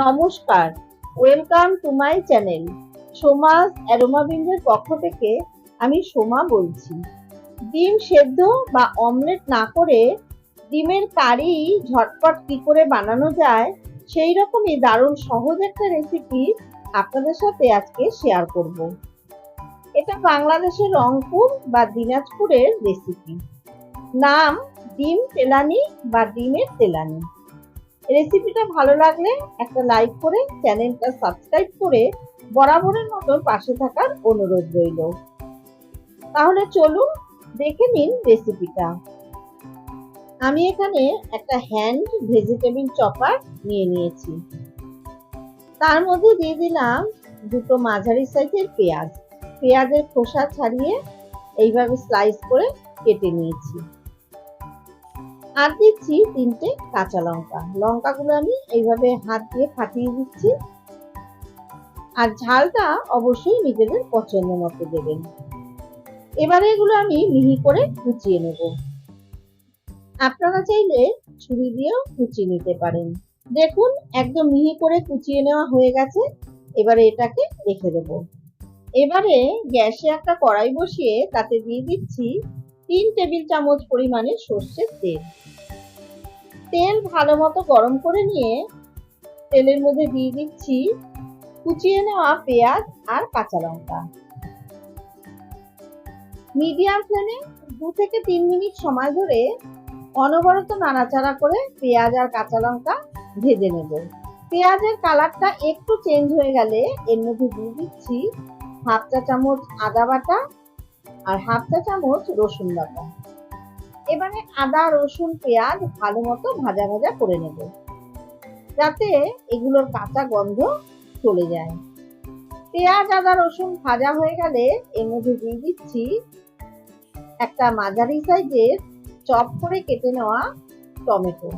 নমস্কার। Welcome to my channel সোমাস অ্যারোমাবিন্দের পক্ষ থেকে আমি সোমা বলছি। ডিম সেদ্ধ বা অমলেট না করে ডিমের কারি ঝটপট কি করে বানানো যায়, সেই রকমই দারুণ সহজ একটা রেসিপি আপনাদের সাথে আজকে শেয়ার করব। এটা বাংলাদেশের রংপুর বা দিনাজপুরের রেসিপি নাম ডিম তেলানি বা ডিমের তেলানি। রেসিপিটা ভালো লাগলে একটা লাইক করে চ্যানেলটা সাবস্ক্রাইব করে বরাবরের মতো পাশে থাকার অনুরোধ রইল। তাহলে চলুন দেখে নিন রেসিপিটা আমি এখানে একটা হ্যান্ড ভেজিটেবিল চপার নিয়ে নিয়েছি। তার মধ্যে দিয়ে দিলাম দুটো মাঝারি সাইজের পেঁয়াজ। পেঁয়াজের খোসা ছাড়িয়ে এইভাবে স্লাইস করে কেটে নিয়েছি। আর দিচ্ছি তিনটে কাঁচা লঙ্কা। লঙ্কাগুলো আমি এইভাবে হাত দিয়ে ফাটিয়ে দিচ্ছি। আর ঝালটা অবশ্যই নিজেদের পছন্দ মতো দেবেন। এবারে এগুলো আমি মিহি করে কুচিয়ে নেব। আপনারা চাইলে ছুরি দিয়েও কুচিয়ে নিতে পারেন। দেখুন, একদম মিহি করে কুচিয়ে নেওয়া হয়ে গেছে। এবারে এটাকে রেখে দেব। এবারে গ্যাসে একটা কড়াই বসিয়ে তাতে দিয়ে দিচ্ছি তিন টেবিল চামচ পরিমাণে সর্ষের তেল। তেল ভালো মতো গরম করে নিয়ে তেলের মধ্যে দিয়ে দিচ্ছি কুচিয়ে নেওয়া পেঁয়াজ আর কাঁচা লঙ্কা। মিডিয়াম ফ্লেমে দু থেকে তিন মিনিট সময় ধরে অনবরত নাড়াচাড়া করে পেঁয়াজ আর কাঁচা লঙ্কা ভেজে নেব। পেঁয়াজের কালারটা একটু চেঞ্জ হয়ে গেলে এর মধ্যে দিয়ে দিচ্ছি হাফ চা চামচ আদা বাটা আর হাফ চা চামচ রসুন বাটা। এবারে আদা, রসুন, পেঁয়াজ ভালো মতো ভাজা ভাজা করে নেব। যাতে এগুলোর কাঁচা গন্ধ চলে যায়। পেঁয়াজ, আদা, রসুন ভাজা হয়ে গেলে এর মধ্যে দিয়ে দিচ্ছি একটা মাঝারি সাইজের চপ করে কেটে নেওয়া টমেটো।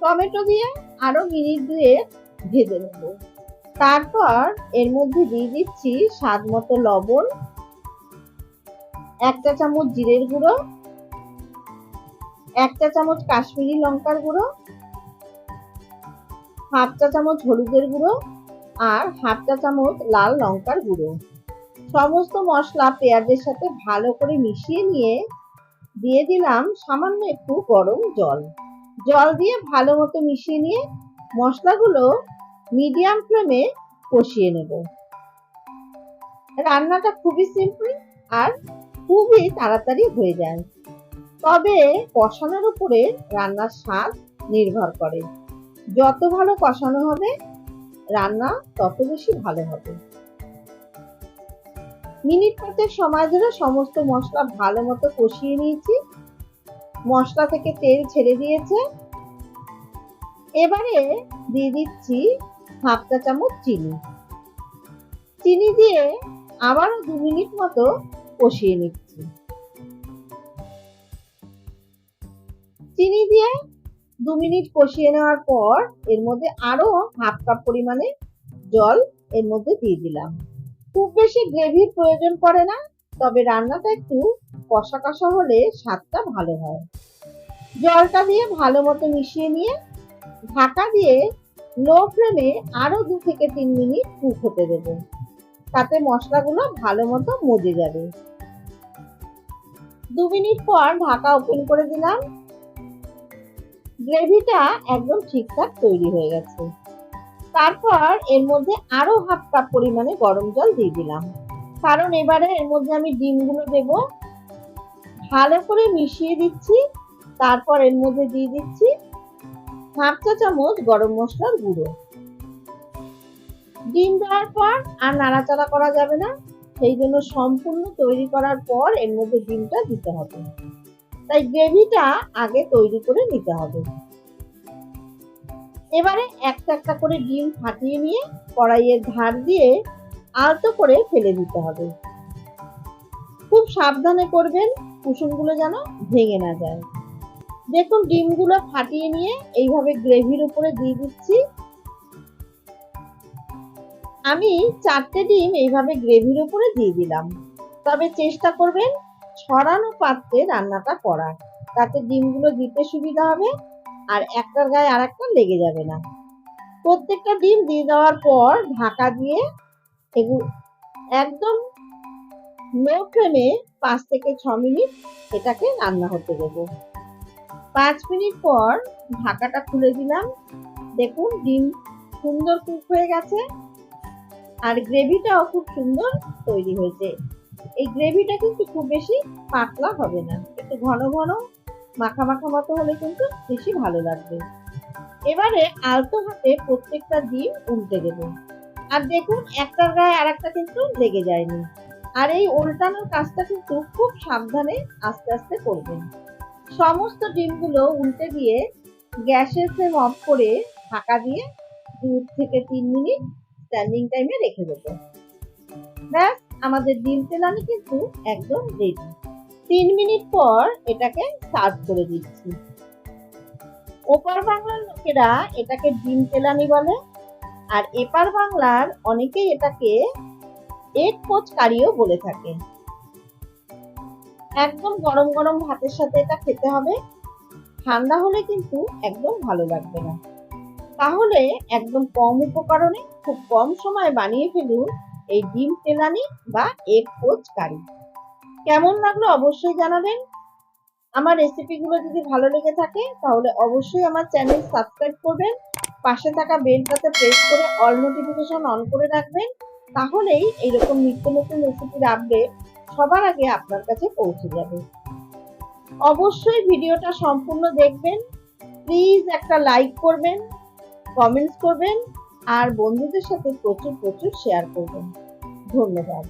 টমেটো দিয়ে আরও মিনিট দুয়ে ভেজে নেব। তারপর এর মধ্যে দিয়ে দিচ্ছি স্বাদ মতো লবণ এক চা চামচ জিরের গুঁড়ো, এক চা চামচ কাশ্মীরি লঙ্কার গুঁড়ো, হাফ চা চামচ হলুদের গুঁড়ো আর হাফ চা চামচ লাল লঙ্কার গুঁড়ো। সমস্ত মশলা পেঁয়াজের সাথে ভালো করে মিশিয়ে নিয়ে দিয়ে দিলাম সামান্য একটু গরম জল। জল দিয়ে ভালো মতো মিশিয়ে নিয়ে মশলাগুলো মিডিয়াম ফ্লেমে কষিয়ে নেব। রান্নাটা খুবই সিম্পল আর খুবই তাড়াতাড়ি হয়ে যায়। তবে কষানোর উপরে রান্নার স্বাদ নির্ভর করে। যত ভালো কষানো হবে, রান্না তত বেশি ভালো হবে। মিনিট পাঁচেক সময় ধরে সমস্ত মশলা ভালো মতো কষিয়ে নিয়েছি। মশলা থেকে তেল ছেড়ে দিয়েছে। এবারে দিয়ে দিচ্ছি হাফ চা চামচ চিনি। চিনি দিয়ে আবারও দু মিনিট মতো কষিয়ে নিচ্ছি। চিনি দিয়ে দু মিনিট কষিয়ে নেওয়ার পর এর মধ্যে আরও হাফ কাপ পরিমাণে জল এর মধ্যে দিয়ে দিলাম। খুব বেশি গ্রেভির প্রয়োজন পড়ে না, তবে রান্নাটা একটু কষা কষা হলে স্বাদটা ভালো হয়। জলটা দিয়ে ভালো মতো মিশিয়ে নিয়ে ঢাকা দিয়ে লো ফ্লেমে আরও দু থেকে তিন মিনিট কুক হতে দেব। তাতে মশলাগুলো ভালো মতো মজে যাবে। দু মিনিট পর ঢাকা ওপেন করে দিলাম। গ্রেভিটা একদম ঠিকঠাক তৈরি হয়ে গেছে। তারপর এর মধ্যে আরও হাফ কাপ পরিমাণে গরম জল দিয়ে দিলাম। কারণ এবারে এর মধ্যে আমি ডিমগুলো দেব। ভালো করে মিশিয়ে দিচ্ছি। তারপর এর মধ্যে দিয়ে দিচ্ছি হাফ চা চামচ গরম মশলার গুঁড়ো। ডিম দেওয়ার পর আর নাড়াচাড়া করা যাবে না। সেই জন্য সম্পূর্ণ তৈরি করার পর এর মধ্যে ডিমটা দিতে হবে। তাই গ্রেভিটা আগে তৈরি করে নিতে হবে। এবারে একটা একটা করে ডিম ফাটিয়ে নিয়ে কড়াইয়ের ধার দিয়ে আলতো করে ফেলে দিতে হবে। খুব সাবধানে করবেন, কুসুমগুলো যেন ভেঙে না যায়। দেখুন, ডিমগুলো ফাটিয়ে নিয়ে এইভাবে গ্রেভির উপরে দিয়ে দিচ্ছি। আমি চারটে ডিম এইভাবে গ্রেভির উপরে দিয়ে দিলাম। তবে চেষ্টা করবেন ছড়ানো পাত্রে রান্নাটা করার। তাতে ডিমগুলো দিতে সুবিধা হবে আর একটার গায়ে আর একটা লেগে যাবে না। প্রত্যেকটা ডিম দিয়ে দেওয়ার পর ঢাকা দিয়ে এগুলো একদম লো ফ্লেমে পাঁচ থেকে ছ মিনিট এটাকে রান্না হতে দেবো। পাঁচ মিনিট পর ঢাকাটা খুলে দিলাম। দেখুন ডিম সুন্দর কুক হয়ে গেছে। আর গ্রেভিটাও খুব সুন্দর তৈরি হয়েছে। এই গ্রেভিটা কিন্তু খুব বেশি পাতলা হবে না। একটু ঘন ঘন, মাখা মাখা মতো হলে কিন্তু বেশি ভালো লাগবে। এবারে আলতো হাতে প্রত্যেকটা ডিম উল্টে দেবো। আর দেখুন, একটার গায়ে আর একটা কিন্তু লেগে যায়নি। আর এই উল্টানোর কাজটা কিন্তু খুব সাবধানে আস্তে আস্তে করবেন। সমস্ত ডিমগুলো উল্টে দিয়ে গ্যাসের ফ্লেম অফ করে ঢাকা দিয়ে দু থেকে তিন মিনিট স্ট্যান্ডিং টাইমে রেখে দেবো। ব্যাস, আমাদের ডিম তেলানি কিন্তু একদম রেডি তিন মিনিট পর এটাকে সার্ভ করে দিচ্ছি। ওপার বাংলার লোকেরা এটাকে ডিম তেলানি বলে, আর এপার বাংলার অনেকেই এটাকে এগ পোচ কারিও বলে থাকে। একদম গরম গরম ভাতের সাথে এটা খেতে হবে। ঠান্ডা হলে কিন্তু একদম ভালো লাগবে না। তাহলে একদম কম উপকরণে খুব কম সময় বানিয়ে ফেলুন এই ডিম তেলানি বা এগ পোচ কারি। কেমন লাগল অবশ্যই জানাবেন। আমার রেসিপিগুলো যদি ভালো লেগে থাকে তাহলে অবশ্যই আমার চ্যানেল সাবস্ক্রাইব করবেন, পাশে থাকা বেলটাতে প্রেস করে অল নোটিফিকেশন অন করে রাখবেন, তাহলেই এইরকম নিত্য নতুন রেসিপির আপডেট সবার আগে আপনার কাছে পৌঁছে যাবে। অবশ্যই ভিডিওটা সম্পূর্ণ দেখবেন, প্লিজ একটা লাইক করবেন কমেন্টস করবেন আর বন্ধুদের সাথে প্রচুর প্রচুর শেয়ার করবেন। ধন্যবাদ।